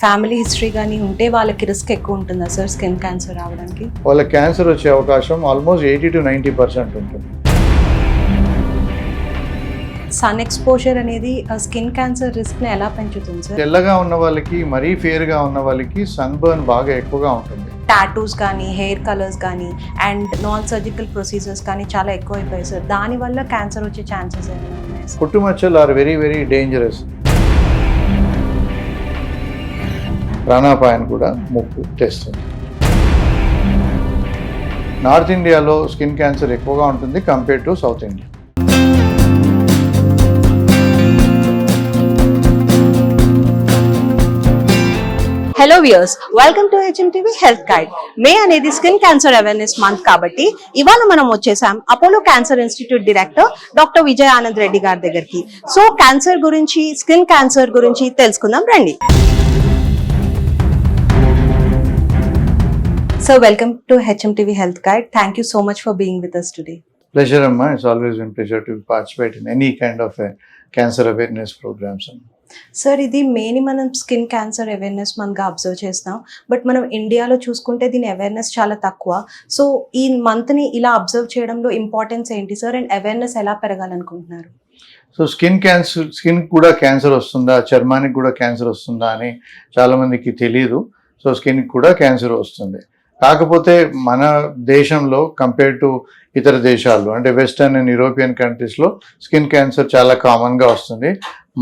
Family history కానీ ఉంటే వాళ్ళకి రిస్క్ ఎక్కువ ఉంటుందా సార్ స్కిన్ క్యాన్సర్ రావడానికి? వాళ్ళ క్యాన్సర్ వచ్చే అవకాశం almost eighty to ninety percent ఉంటుంది. సన్ ఎక్స్పోజర్ అనేది స్కిన్ క్యాన్సర్ రిస్క్ని ఎలా పెంచుతుంది సార్ తెల్లగా ఉన్న వాళ్ళకి మరీ ఫేర్గా ఉన్న వాళ్ళకి సన్ బర్న్ బాగా ఎక్కువగా ఉంటుంది. టాటూస్ కానీ హెయిర్ కలర్స్ కానీ అండ్ నాన్ సర్జికల్ ప్రొసీజర్స్ కానీ చాలా ఎక్కువ అయిపోయాయి సార్ దానివల్ల క్యాన్సర్ వచ్చే ఛాన్సెస్ ఏమైనా ఉన్నాయి సార్ పుట్టుమచ్చలు ఆర్ వెరీ వెరీ డేంజరస్ ప్రాణాపాయాన్ని కూడా ముప్పు తెస్తుంది. నార్త్ ఇండియాలో స్కిన్ క్యాన్సర్ ఎక్కువగా ఉంటుంది compare to south India. Hello viewers welcome to HMTV health guide May అనేది స్కిన్ క్యాన్సర్ అవేర్నెస్ మంత్ కాబట్టి ఇవాళ మనం వచ్చేసాం Apollo cancer institute director doctor Vijay Anand Reddy గారి దగ్గరికి. సో క్యాన్సర్ గురించి స్కిన్ క్యాన్సర్ గురించి తెలుసుకుందాం రండి. So welcome to HMTV health guide thank you so much for being with us today pleasure అమ్మా it's always been pleasure to participate in any kind of cancer awareness programmes sir ఇది main మనం skin cancer awareness మనగా observe చేస్తాం but మనం ఇండియాలో చూసుకుంటే దీని awareness చాలా తక్కువ. సో ఈ మంత్ని ఇలా అబ్జర్వ్ చేయడంలో ఇంపార్టెన్స్ ఏంటి సార్ అండ్ అవేర్నెస్ ఎలా పెరగాలనుకుంటున్నారు? సో స్కిన్ క్యాన్సర్ స్కిన్ కూడా క్యాన్సర్ వస్తుందా? చర్మానికి కూడా క్యాన్సర్ వస్తుందా అని చాలామందికి తెలియదు సో స్కిన్కి కూడా క్యాన్సర్ వస్తుంది. కాకపోతే మన దేశంలో కంపేర్ టు ఇతర దేశాలు అంటే వెస్టర్న్ అండ్ యూరోపియన్ కంట్రీస్లో స్కిన్ క్యాన్సర్ చాలా కామన్గా వస్తుంది.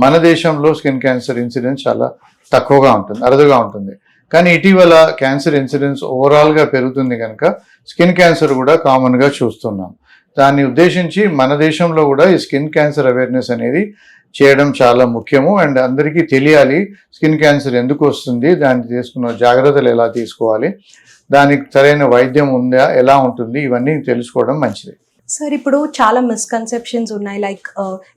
మన దేశంలో స్కిన్ క్యాన్సర్ ఇన్సిడెన్స్ చాలా తక్కువగా ఉంటుంది అరుదుగా ఉంటుంది. కానీ ఇటీవల క్యాన్సర్ ఇన్సిడెన్స్ ఓవరాల్గా పెరుగుతుంది కనుక స్కిన్ క్యాన్సర్ కూడా కామన్గా చూస్తున్నాం. దాన్ని ఉద్దేశించి మన దేశంలో కూడా ఈ స్కిన్ క్యాన్సర్ అవేర్నెస్ అనేది చేయడం చాలా ముఖ్యము. అండ్ అందరికీ తెలియాలి స్కిన్ క్యాన్సర్ ఎందుకు వస్తుంది దాన్ని తీసుకున్న జాగ్రత్తలు ఎలా తీసుకోవాలి దానికి సరైన వైద్యం ఉందా ఎలా ఉంటుంది ఇవన్నీ తెలుసుకోవడం మంచిది. సార్ ఇప్పుడు చాలా మిస్కన్సెప్షన్స్ ఉన్నాయి. లైక్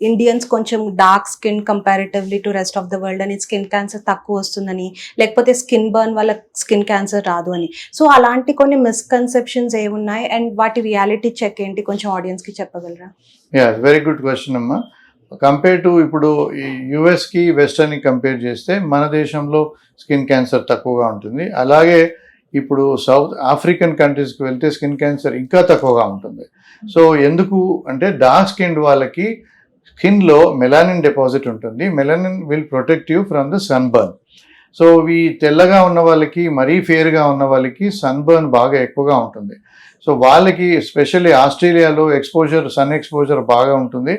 ఇండియన్స్ కొంచెం dark skin comparatively to rest of the world అని స్కిన్ క్యాన్సర్ తక్కువ వస్తుందని లేకపోతే స్కిన్ బర్న్ వల్ల స్కిన్ క్యాన్సర్ రాదు అని. సో అలాంటి కొన్ని మిస్కన్సెప్షన్స్ ఏమున్నాయి? అండ్ వాటి రియాలిటీ చెక్ ఏంటి? కొంచెం ఆడియన్స్కి చెప్పగలరా? యా వెరీ గుడ్ క్వశ్చన్ అమ్మా. కంపేర్ టు ఇప్పుడు ఈ యుఎస్కి వెస్టర్న్కి కంపేర్ చేస్తే మన దేశంలో స్కిన్ క్యాన్సర్ తక్కువగా ఉంటుంది. అలాగే ఇప్పుడు సౌత్ ఆఫ్రికన్ కంట్రీస్కి వెళ్తే స్కిన్ క్యాన్సర్ ఇంకా తక్కువగా ఉంటుంది. సో ఎందుకు అంటే డార్క్ స్కిన్ వాళ్ళకి స్కిన్లో మెలానిన్ డిపాజిట్ ఉంటుంది. Melanin will protect you from the sunburn so ఈ తెల్లగా ఉన్న వాళ్ళకి మరీ ఫేర్గా ఉన్న వాళ్ళకి సన్బర్న్ బాగా ఎక్కువగా ఉంటుంది. సో వాళ్ళకి ఎస్పెషల్లీ ఆస్ట్రేలియాలో ఎక్స్పోజర్ సన్ ఎక్స్పోజర్ బాగా ఉంటుంది.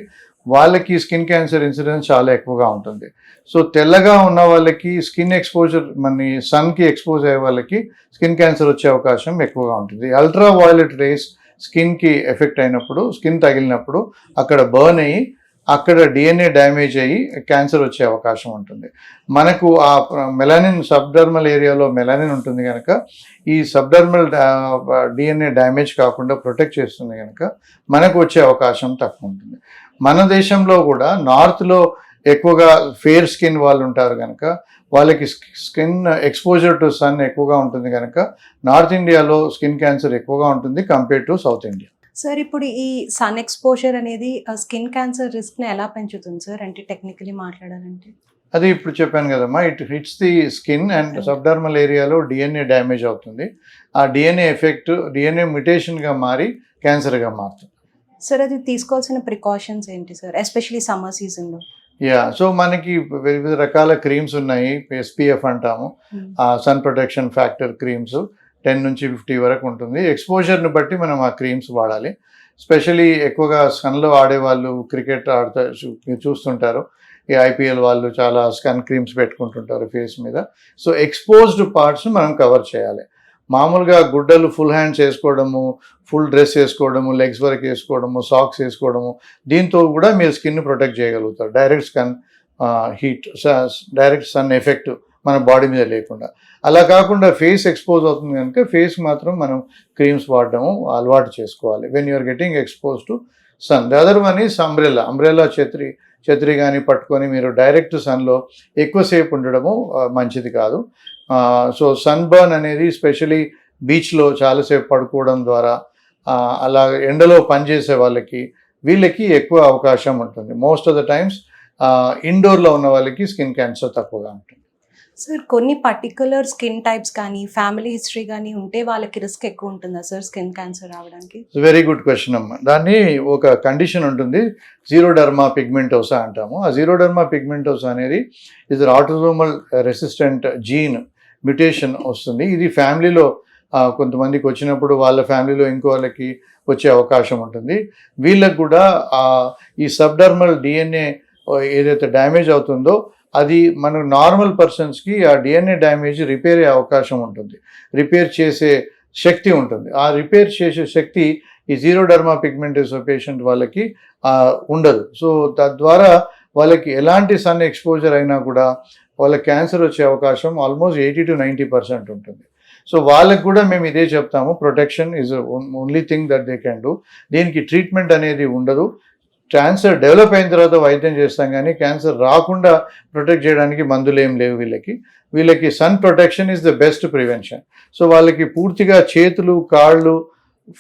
వాళ్ళకి స్కిన్ క్యాన్సర్ ఇన్సిడెన్స్ చాలా ఎక్కువగా ఉంటుంది. సో తెల్లగా ఉన్న వాళ్ళకి స్కిన్ ఎక్స్పోజర్ మన సన్కి ఎక్స్పోజ్ అయ్యే వాళ్ళకి స్కిన్ క్యాన్సర్ వచ్చే అవకాశం ఎక్కువగా ఉంటుంది. అల్ట్రా వైలెట్ రేస్ స్కిన్కి ఎఫెక్ట్ అయినప్పుడు స్కిన్ తగిలినప్పుడు అక్కడ బర్న్ అయ్యి అక్కడ డిఎన్ఏ డ్యామేజ్ అయ్యి క్యాన్సర్ వచ్చే అవకాశం ఉంటుంది. మనకు ఆ మెలానిన్ సబ్డర్మల్ ఏరియాలో మెలానిన్ ఉంటుంది కనుక ఈ సబ్డర్మల్ డిఎన్ఏ డ్యామేజ్ కాకుండా ప్రొటెక్ట్ చేస్తుంది కనుక మనకు వచ్చే అవకాశం తక్కువ ఉంటుంది. మన దేశంలో కూడా నార్త్లో ఎక్కువగా ఫేర్ స్కిన్ వాళ్ళు ఉంటారు కనుక వాళ్ళకి స్కిన్ ఎక్స్పోజర్ టు సన్ ఎక్కువగా ఉంటుంది కనుక నార్త్ ఇండియాలో స్కిన్ క్యాన్సర్ ఎక్కువగా ఉంటుంది compare to South India. Sir ఇప్పుడు ఈ సన్ ఎక్స్పోజర్ అనేది స్కిన్ క్యాన్సర్ రిస్క్ని ఎలా పెంచుతుంది సార్ అంటే టెక్నికలీ మాట్లాడాలంటే? అది ఇప్పుడు చెప్పాను కదమ్మా it hits the skin and subdermal ఏరియాలో డిఎన్ఏ డ్యామేజ్ అవుతుంది. ఆ డిఎన్ఏ ఎఫెక్ట్ డిఎన్ఏ మ్యుటేషన్గా మారి క్యాన్సర్గా మారుతుంది. సార్ అది తీసుకోవాల్సిన ప్రికాషన్స్ ఏంటి సార్? ఎస్పెషలీ సమ్మర్ సీజన్లో. యా సో మనకి వివిధ రకాల క్రీమ్స్ ఉన్నాయి. ఎస్పీఎఫ్ అంటాము. ఆ sun protection factor creams ten నుంచి ఫిఫ్టీ వరకు ఉంటుంది. ఎక్స్పోజర్ని బట్టి మనం ఆ క్రీమ్స్ వాడాలి. స్పెషలీ ఎక్కువగా సన్లో ఆడే వాళ్ళు క్రికెట్ ఆడుతా చూస్తుంటారు. ఈ ఐపీఎల్ వాళ్ళు చాలా సన్ క్రీమ్స్ పెట్టుకుంటుంటారు ఫేస్ మీద. సో ఎక్స్పోజ్డ్ పార్ట్స్ మనం కవర్ చేయాలి. మామూలుగా గుడ్డలు ఫుల్ హ్యాండ్స్ వేసుకోవడము ఫుల్ డ్రెస్ వేసుకోవడము లెగ్స్ వరకు వేసుకోవడము సాక్స్ వేసుకోవడము దీంతో కూడా మీరు స్కిన్ ప్రొటెక్ట్ చేయగలుగుతారు. Direct sun heat direct sun effect మన బాడీ మీద లేకుండా. అలా కాకుండా ఫేస్ ఎక్స్పోజ్ అవుతుంది కనుక ఫేస్ మాత్రం మనం క్రీమ్స్ వాడడము అలవాటు చేసుకోవాలి. When you're getting expose to sun the other one is umbrella umbrella Chatri ఛత్రి కానీ పట్టుకొని మీరు డైరెక్ట్ సన్లో ఎక్కువసేపు ఉండడము మంచిది కాదు. సో సన్ బర్న్ అనేది స్పెషలీ బీచ్లో చాలాసేపు పడుకోవడం ద్వారా అలా ఎండలో పనిచేసే వాళ్ళకి వీళ్ళకి ఎక్కువ అవకాశం ఉంటుంది. మోస్ట్ ఆఫ్ ద టైమ్స్ ఇండోర్లో ఉన్న వాళ్ళకి స్కిన్ క్యాన్సర్ తక్కువగా ఉంటుంది. సార్ కొన్ని పర్టికులర్ స్కిన్ టైప్స్ కానీ ఫ్యామిలీ హిస్టరీ కానీ ఉంటే వాళ్ళకి రిస్క్ ఎక్కువ ఉంటుందా సార్ స్కిన్ క్యాన్సర్ రావడానికి? వెరీ గుడ్ క్వశ్చన్ అమ్మ. దాన్ని ఒక కండిషన్ ఉంటుంది. జీరోడర్మా పిగ్మెంటోసా అంటాము. ఆ జీరోడర్మా పిగ్మెంటోసా అనేది ఇది ఆటోజోమల్ రెసిస్టెంట్ జీన్ మ్యుటేషన్ వస్తుంది. ఇది ఫ్యామిలీలో కొంతమందికి వచ్చినప్పుడు వాళ్ళ ఫ్యామిలీలో ఇంకో వాళ్ళకి వచ్చే అవకాశం ఉంటుంది. వీళ్ళకు కూడా ఈ సబ్డర్మల్ డిఎన్ఏ ఏదైతే డ్యామేజ్ అవుతుందో అది మన నార్మల్ పర్సన్స్కి ఆ డిఎన్ఏ డ్యామేజ్ రిపేర్ అయ్యే అవకాశం ఉంటుంది. రిపేర్ చేసే శక్తి ఉంటుంది. ఆ రిపేర్ చేసే శక్తి ఈ జీరో డర్మా పిగ్మెంటోసా పేషెంట్ వాళ్ళకి ఉండదు. సో తద్వారా వాళ్ళకి ఎలాంటి సన్ ఎక్స్పోజర్ అయినా కూడా వాళ్ళకి క్యాన్సర్ వచ్చే అవకాశం almost eighty to ninety percent ఉంటుంది. సో వాళ్ళకి కూడా మేము ఇదే చెప్తాము. Protection is only thing that they can do దీనికి ట్రీట్మెంట్ అనేది ఉండదు. క్యాన్సర్ డెవలప్ అయిన తర్వాత వైద్యం చేస్తాం కానీ క్యాన్సర్ రాకుండా ప్రొటెక్ట్ చేయడానికి మందులు ఏం లేవు వీళ్ళకి. వీళ్ళకి sun protection is the best prevention. So వాళ్ళకి పూర్తిగా చేతులు కాళ్ళు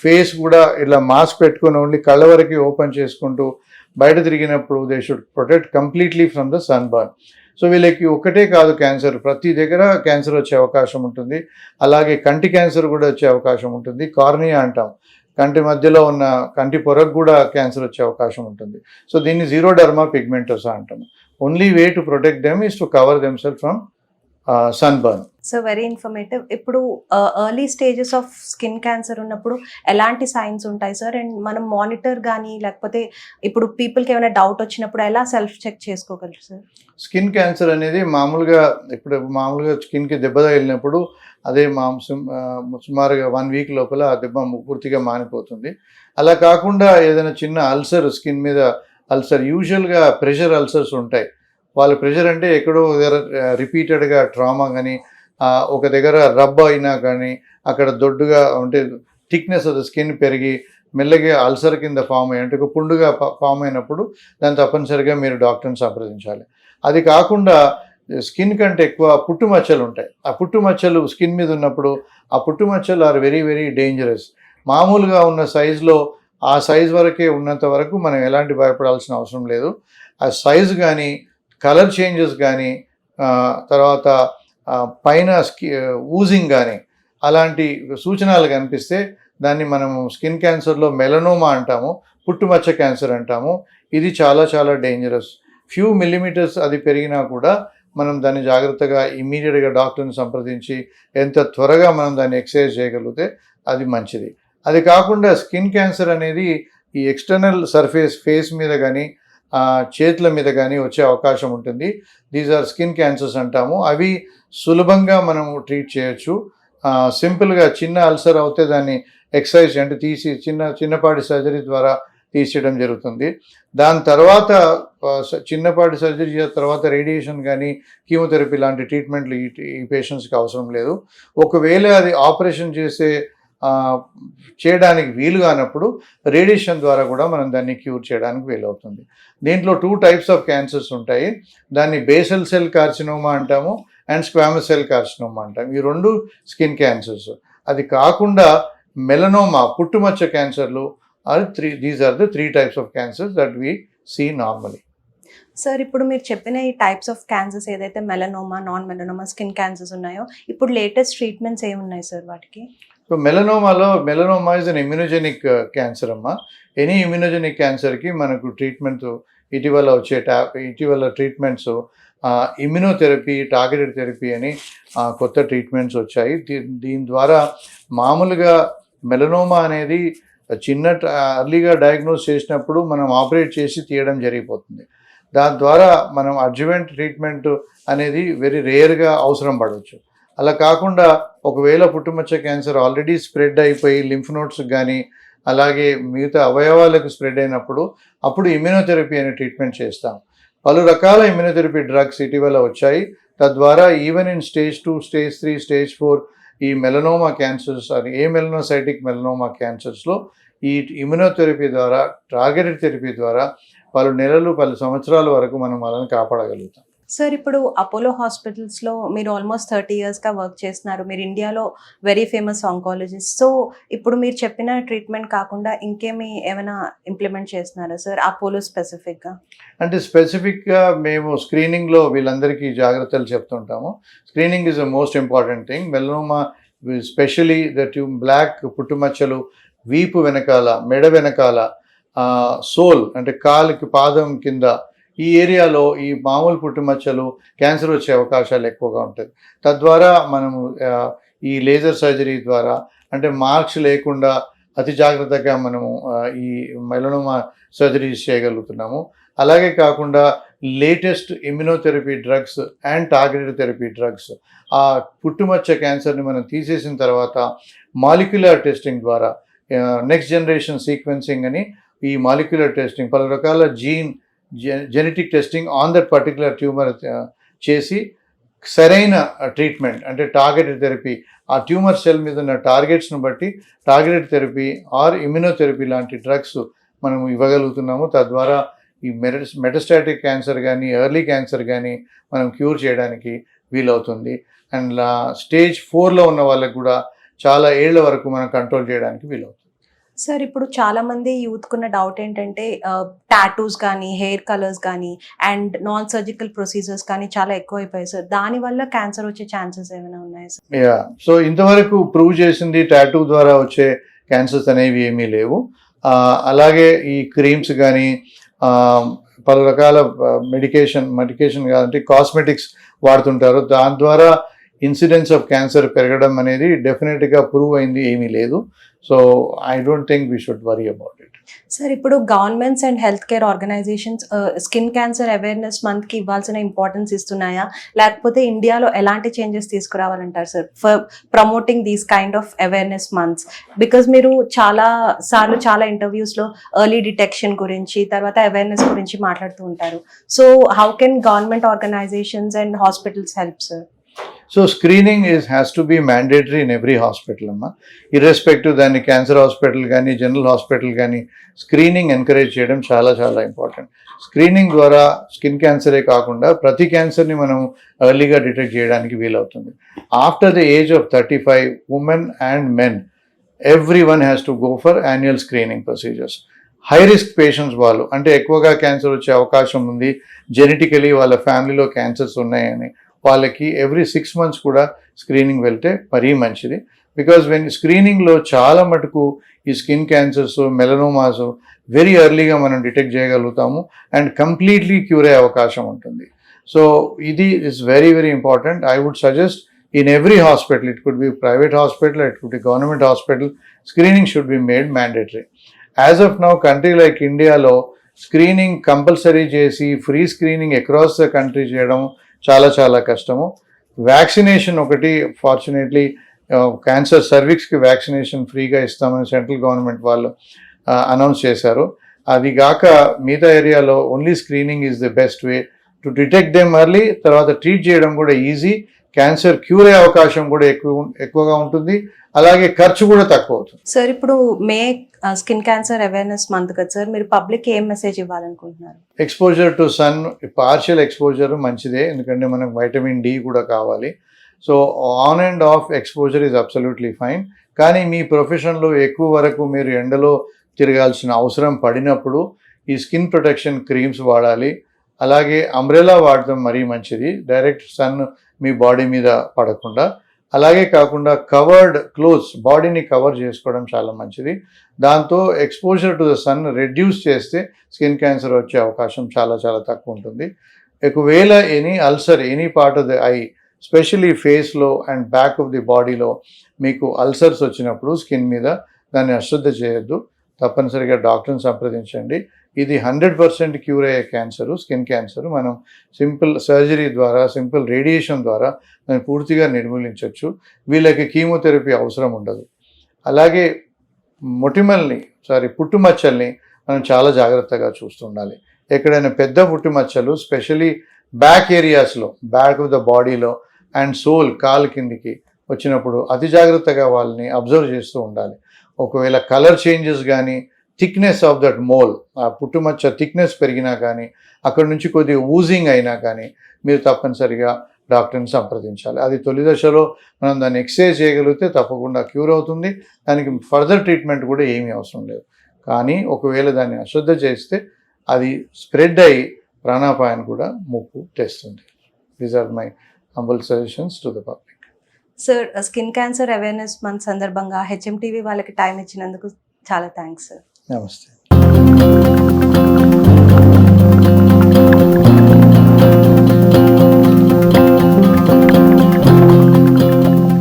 ఫేస్ కూడా ఇలా మాస్క్ పెట్టుకొని ఓన్లీ కళ్ళ వరకు ఓపెన్ చేసుకుంటూ బయట తిరిగినప్పుడు they should protect completely from the sun burn. So వీళ్ళకి ఒకటే కాదు క్యాన్సర్. ప్రతి దగ్గర క్యాన్సర్ వచ్చే అవకాశం ఉంటుంది. అలాగే కంటి క్యాన్సర్ కూడా వచ్చే అవకాశం ఉంటుంది. కార్నియా అంటాం. కంటి మధ్యలో ఉన్న కంటి పొరకు కూడా క్యాన్సర్ వచ్చే అవకాశం ఉంటుంది. సో దీన్ని జీరో డర్మా పిగ్మెంటోసా అంటాం only way to protect them is to cover them self from sun burn so very informative. ఇప్పుడు early stages of skin cancer ఉన్నప్పుడు ఎలాంటి సైన్స్ ఉంటాయి సార్? అండ్ మనం మానిటర్ కానీ లేకపోతే ఇప్పుడు పీపుల్కి ఏమైనా డౌట్ వచ్చినప్పుడు ఎలా సెల్ఫ్ చెక్ చేసుకోగలరు సార్? స్కిన్ క్యాన్సర్ అనేది మామూలుగా ఇప్పుడు మామూలుగా స్కిన్కి దెబ్బ తగిలినప్పుడు అదే మాంసం సుమారుగా వన్ వీక్ లోపల ఆ దెబ్బ పూర్తిగా మానిపోతుంది. అలా కాకుండా ఏదైనా చిన్న అల్సర్ స్కిన్ మీద అల్సర్ యూజువల్గా ప్రెషర్ అల్సర్స్ ఉంటాయి. వాళ్ళ ప్రెషర్ అంటే ఎక్కడో రిపీటెడ్గా ట్రామా కానీ ఒక దగ్గర రబ్ అయినా కానీ అక్కడ దొడ్డుగా అంటే థిక్నెస్ ఆఫ్ ద స్కిన్ పెరిగి మెల్లగా అల్సర్ కింద ఫామ్ అయ్యి అంటే ఒక పుండుగా ఫామ్ అయినప్పుడు దాన్ని తప్పనిసరిగా మీరు డాక్టర్ని సంప్రదించాలి. అది కాకుండా స్కిన్ కంటే ఎక్కువ పుట్టుమచ్చలు ఉంటాయి. ఆ పుట్టుమచ్చలు స్కిన్ మీద ఉన్నప్పుడు ఆ పుట్టుమచ్చలు ఆర్ వెరీ వెరీ డేంజరస్ మామూలుగా ఉన్న సైజులో ఆ సైజ్ వరకే ఉన్నంత వరకు మనం ఎలాంటి భయపడాల్సిన అవసరం లేదు. ఆ సైజు కానీ కలర్ చేంజెస్ కానీ తర్వాత పైన స్కి ఊజింగ్ కానీ అలాంటి సూచనలు కనిపిస్తే దాన్ని మనం స్కిన్ క్యాన్సర్లో మెలనోమా అంటాము పుట్టుమచ్చ క్యాన్సర్ అంటాము. ఇది చాలా చాలా డేంజరస్. ఫ్యూ మిల్లీమీటర్స్ అది పెరిగినా కూడా మనం దాన్ని జాగ్రత్తగా ఇమ్మీడియట్గా డాక్టర్ని సంప్రదించి ఎంత త్వరగా మనం దాన్ని ఎక్సర్సైజ్ చేయగలిగితే అది మంచిది. అది కాకుండా స్కిన్ క్యాన్సర్ అనేది ఈ ఎక్స్టర్నల్ సర్ఫేస్ ఫేస్ మీద కానీ చేతుల మీద కానీ వచ్చే అవకాశం ఉంటుంది. దీస్ ఆర్ స్కిన్ క్యాన్సర్స్ అంటాము. అవి సులభంగా మనం ట్రీట్ చేయొచ్చు. సింపుల్గా చిన్న అల్సర్ అవుతే దాన్ని ఎక్సర్సైజ్ అంటే తీసి చిన్న చిన్నపాటి సర్జరీ ద్వారా తీసేయడం జరుగుతుంది. దాని తర్వాత స- చిన్నపాటి సర్జరీ చేసిన తర్వాత రేడియేషన్ కానీ కీమోథెరపీ లాంటి ట్రీట్మెంట్లు ఈ ఈ పేషెంట్స్కి అవసరం లేదు. ఒకవేళ అది ఆపరేషన్ చేసే చేయడానికి వీలు కానప్పుడు రేడియేషన్ ద్వారా కూడా మనం దాన్ని క్యూర్ చేయడానికి వీలవుతుంది. దీంట్లో టూ టైప్స్ ఆఫ్ క్యాన్సర్స్ ఉంటాయి. దాన్ని బేసల్ సెల్ కార్సినోమా అంటాము అండ్ స్క్వామస్ సెల్ కార్సినోమా అంటాము. ఈ రెండు స్కిన్ క్యాన్సర్స్ అది కాకుండా మెలనోమా పుట్టుమచ్చ క్యాన్సర్లు are three these are the three types of cancers that we see normally sir ఇప్పుడు మీరు చెప్పిన ఈ టైప్స్ ఆఫ్ క్యాన్సర్స్ ఏదైతే melanoma non melanoma skin cancers ఉన్నాయో ఇప్పుడు లేటెస్ట్ ట్రీట్మెంట్స్ ఏమున్నాయి సార్ వాటికి? So మెలనోమాలో melanoma is an immunogenic cancer అమ్మా. ఎనీ ఇమ్యూనోజెనిక్ క్యాన్సర్కి మనకు ట్రీట్మెంట్ ఇటీవల వచ్చే టా ఇటీవల ట్రీట్మెంట్స్ ఇమ్యూనోథెరపీ టార్గెటెడ్ థెరపీ అని కొత్త ట్రీట్మెంట్స్ వచ్చాయి. దీ- దీని ద్వారా మామూలుగా మెలనోమా అనేది చిన్న అర్లీగా డయాగ్నోస్ చేసినప్పుడు మనం ఆపరేట్ చేసి తీయడం జరిగిపోతుంది. దాని ద్వారా మనం అడ్జువెంట్ ట్రీట్మెంట్ అనేది వెరీ రేర్గా అవసరం పడవచ్చు. అలా కాకుండా ఒకవేళ పుట్టుమచ్చ క్యాన్సర్ ఆల్రెడీ స్ప్రెడ్ అయిపోయి లింఫ్ నోట్స్ కానీ అలాగే మిగతా అవయవాలకు స్ప్రెడ్ అయినప్పుడు అప్పుడు ఇమ్యూనోథెరపీ అనే ట్రీట్మెంట్ చేస్తాం. పలు రకాల ఇమ్యూనోథెరపీ డ్రగ్స్ ఇటీవల వచ్చాయి. తద్వారా even in stage two stage three stage four ఈ మెలనోమా క్యాన్సర్స్ అని ఏ మెలనోసైటిక్ మెలనోమా క్యాన్సర్స్లో ఈ ఇమ్యునోథెరపీ ద్వారా టార్గెటెడ్ థెరపీ ద్వారా పలు నెలలు పలు సంవత్సరాల వరకు మనం వాళ్ళని కాపాడగలుగుతాం. సార్ ఇప్పుడు అపోలో హాస్పిటల్స్లో మీరు ఆల్మోస్ట్ థర్టీ ఇయర్స్గా వర్క్ చేస్తున్నారు. మీరు ఇండియాలో వెరీ ఫేమస్ ఆంకాలజిస్ట్ సో ఇప్పుడు మీరు చెప్పిన ట్రీట్మెంట్ కాకుండా ఇంకేమి ఏమైనా ఇంప్లిమెంట్ చేస్తున్నారా సార్ అపోలో స్పెసిఫిక్గా అంటే స్పెసిఫిక్గా మేము స్క్రీనింగ్లో వీళ్ళందరికీ జాగ్రత్తలు చెప్తుంటాము. Screening is the most important thing melanoma specially the tumour black పుట్టుమచ్చలు వీపు వెనకాల మెడ వెనకాల సోల్ అంటే కాలుకి పాదం కింద ఈ ఏరియాలో ఈ మామూలు పుట్టుమచ్చలు క్యాన్సర్ వచ్చే అవకాశాలు ఎక్కువగా ఉంటాయి. తద్వారా మనము ఈ లేజర్ సర్జరీ ద్వారా అంటే మార్క్స్ లేకుండా అతి జాగ్రత్తగా మనము ఈ మెలనోమా సర్జరీస్ చేయగలుగుతున్నాము. అలాగే కాకుండా latest immunotherapy drugs and targeted therapy drugs ఆ పుట్టుమచ్చ క్యాన్సర్ని మనం తీసేసిన తర్వాత మాలిక్యులర్ టెస్టింగ్ ద్వారా నెక్స్ట్ జనరేషన్ సీక్వెన్సింగ్ అని ఈ మాలిక్యులర్ టెస్టింగ్ పలు రకాల gene genetic testing on that particular tumour చేసి సరైన ట్రీట్మెంట్ అంటే టార్గెటెడ్ థెరపీ. ఆ ట్యూమర్ సెల్ మీద ఉన్న టార్గెట్స్ను బట్టి టార్గెటెడ్ థెరపీ ఆర్ ఇమ్యునోథెరపీ లాంటి డ్రగ్స్ మనం ఇవ్వగలుగుతున్నాము. తద్వారా ఈ మెరస్ మెటస్టాటిక్ క్యాన్సర్ కానీ ఎర్లీ క్యాన్సర్ కానీ మనం క్యూర్ చేయడానికి వీలవుతుంది. అండ్ లా స్టేజ్ ఫోర్లో ఉన్న వాళ్ళకి కూడా చాలా ఏళ్ళ వరకు మనం కంట్రోల్ చేయడానికి వీలవుతుంది. సార్ ఇప్పుడు చాలా మంది యూత్కున్న డౌట్ ఏంటంటే టాటూస్ కానీ హెయిర్ కలర్స్ కానీ అండ్ నాన్ సర్జికల్ ప్రొసీజర్స్ కానీ చాలా ఎక్కువ అయిపోయాయి సార్ దానివల్ల క్యాన్సర్ వచ్చే ఛాన్సెస్ ఏమైనా ఉన్నాయా సార్? యా. సో ఇంతవరకు ప్రూవ్ చేసింది టాటూ ద్వారా వచ్చే క్యాన్సర్స్ అనేవి ఏమీ లేవు. అలాగే ఈ క్రీమ్స్ కానీ పలు రకాల మెడికేషన్ మెడికేషన్ కాదంటే కాస్మెటిక్స్ వాడుతుంటారు. దాని ద్వారా ఇన్సిడెన్స్ ఆఫ్ క్యాన్సర్ పెరగడం అనేది డెఫినెట్గా ప్రూవ్ అయింది ఏమీ లేదు. So I don't think we should worry about it. Sir ఇప్పుడు governments and health care organisations skin cancer awareness మంత్కి ఇవ్వాల్సిన ఇంపార్టెన్స్ ఇస్తున్నాయా? లేకపోతే ఇండియాలో ఎలాంటి changes తీసుకురావాలంటారు sir for promoting these kind of awareness months? Because మీరు చాలా సార్లు చాలా ఇంటర్వ్యూస్లో ఎర్లీ డిటెక్షన్ గురించి తర్వాత అవేర్నెస్ గురించి మాట్లాడుతూ ఉంటారు. So how can government organisations and hospitals help sir? So screening is has to be mandatory in every hospital అమ్మా. ఇర్రెస్పెక్టివ్ దాన్ని క్యాన్సర్ హాస్పిటల్ కానీ జనరల్ హాస్పిటల్ కానీ స్క్రీనింగ్ ఎంకరేజ్ చేయడం చాలా చాలా ఇంపార్టెంట్ స్క్రీనింగ్ ద్వారా స్కిన్ క్యాన్సరే కాకుండా ప్రతి క్యాన్సర్ని మనం ఎర్లీగా డిటెక్ట్ చేయడానికి వీలవుతుంది. After the age of thirty five women and men every one has to go for annual screening procedures high risk patients వాళ్ళు అంటే ఎక్కువగా క్యాన్సర్ వచ్చే అవకాశం ఉంది. జెనెటికలీ వాళ్ళ ఫ్యామిలీలో క్యాన్సర్స్ ఉన్నాయని. వాళ్ళకి ఎవ్రీ సిక్స్ మంత్స్ కూడా స్క్రీనింగ్ వెళ్తే మరీ మంచిది. బికాజ్ వెన్ స్క్రీనింగ్లో చాలా మటుకు ఈ స్కిన్ క్యాన్సర్స్ మెలనోమాస్ వెరీ ఎర్లీగా మనం డిటెక్ట్ చేయగలుగుతాము అండ్ కంప్లీట్లీ క్యూర్ అయ్యే అవకాశం ఉంటుంది. సో ఇది is very very important I would suggest in every hospital it could be private hospital it could be government hospital screening should be made mandatory as of now country like ఇండియాలో screening compulsory చేసి free screening across the country చేయడం చాలా చాలా కష్టము. Vaccination ఒకటి fortunately cancer సర్వీక్స్కి vaccination ఫ్రీగా ఇస్తామని central government వాళ్ళు uh, అనౌన్స్ చేశారు. అది కాక మిగతా ఏరియాలో only screening is the best way to detect them early తర్వాత ట్రీట్ చేయడం కూడా ఈజీ క్యాన్సర్ క్యూర్ అయ్యే అవకాశం కూడా ఎక్కువ ఎక్కువగా ఉంటుంది. అలాగే ఖర్చు కూడా తక్కువ అవుతుంది. సార్ ఇప్పుడు May skin cancer awareness month కదా సార్ మీరు పబ్లిక్ ఏం message ఇవ్వాలనుకుంటున్నారు? Exposure to sun partial exposure మంచిదే ఎందుకంటే మనకు వైటమిన్ డి కూడా కావాలి. So on and off exposure is absolutely fine కానీ మీ ప్రొఫెషన్లో ఎక్కువ వరకు మీరు ఎండలో తిరగాల్సిన అవసరం పడినప్పుడు ఈ స్కిన్ ప్రొటెక్షన్ క్రీమ్స్ వాడాలి. అలాగే అంబ్రెలా వాడటం మరీ మంచిది. డైరెక్ట్ సన్ మీ బాడీ మీద పడకుండా. అలాగే కాకుండా కవర్డ్ క్లోత్స్ బాడీని కవర్ చేసుకోవడం చాలా మంచిది. దాంతో exposure to the sun reduce చేస్తే స్కిన్ క్యాన్సర్ వచ్చే అవకాశం చాలా చాలా తక్కువ ఉంటుంది. ఒకవేళ any ulcer any part of the eye specially ఫేస్లో అండ్ బ్యాక్ ఆఫ్ ది బాడీలో మీకు అల్సర్స్ వచ్చినప్పుడు స్కిన్ మీద దాన్ని అశ్రద్ధ చేయొద్దు. తప్పనిసరిగా డాక్టర్ని సంప్రదించండి. ఇది హండ్రెడ్ పర్సెంట్ క్యూర్ అయ్యే క్యాన్సర్ స్కిన్ క్యాన్సర్. మనం సింపుల్ సర్జరీ ద్వారా సింపుల్ రేడియేషన్ ద్వారా దాన్ని పూర్తిగా నిర్మూలించవచ్చు వీళ్ళకి కీమోథెరపీ అవసరం ఉండదు. అలాగే మొటిమల్ని సారీ పుట్టుమచ్చల్ని మనం చాలా జాగ్రత్తగా చూస్తుండాలి. ఎక్కడైనా పెద్ద పుట్టుమచ్చలు స్పెషలీ బ్యాక్ ఏరియాస్లో బ్యాక్ ఆఫ్ ద బాడీలో అండ్ సోల్ కాలు కిందికి వచ్చినప్పుడు అతి జాగ్రత్తగా వాళ్ళని అబ్జర్వ్ చేస్తూ ఉండాలి. ఒకవేళ కలర్ చేంజెస్ కానీ థిక్నెస్ ఆఫ్ దట్ మోల్ ఆ పుట్టుమచ్చ థిక్నెస్ పెరిగినా కానీ అక్కడ నుంచి కొద్దిగా ఊజింగ్ అయినా కానీ మీరు తప్పనిసరిగా డాక్టర్ని సంప్రదించాలి. అది తొలి దశలో మనం దాన్ని ఎక్స్రే చేయగలిగితే తప్పకుండా క్యూర్ అవుతుంది. దానికి ఫర్దర్ ట్రీట్మెంట్ కూడా ఏమీ అవసరం లేదు. కానీ ఒకవేళ దాన్ని అశ్రద్ధ చేస్తే అది స్ప్రెడ్ అయ్యి ప్రాణాపాయాన్ని కూడా ముప్పు తెస్తుంది. These are my humble suggestions to the public sir skin cancer awareness month సందర్భంగా హెచ్ఎంటీవీ వాళ్ళకి టైం ఇచ్చినందుకు చాలా థ్యాంక్స్ సార్ Namaste.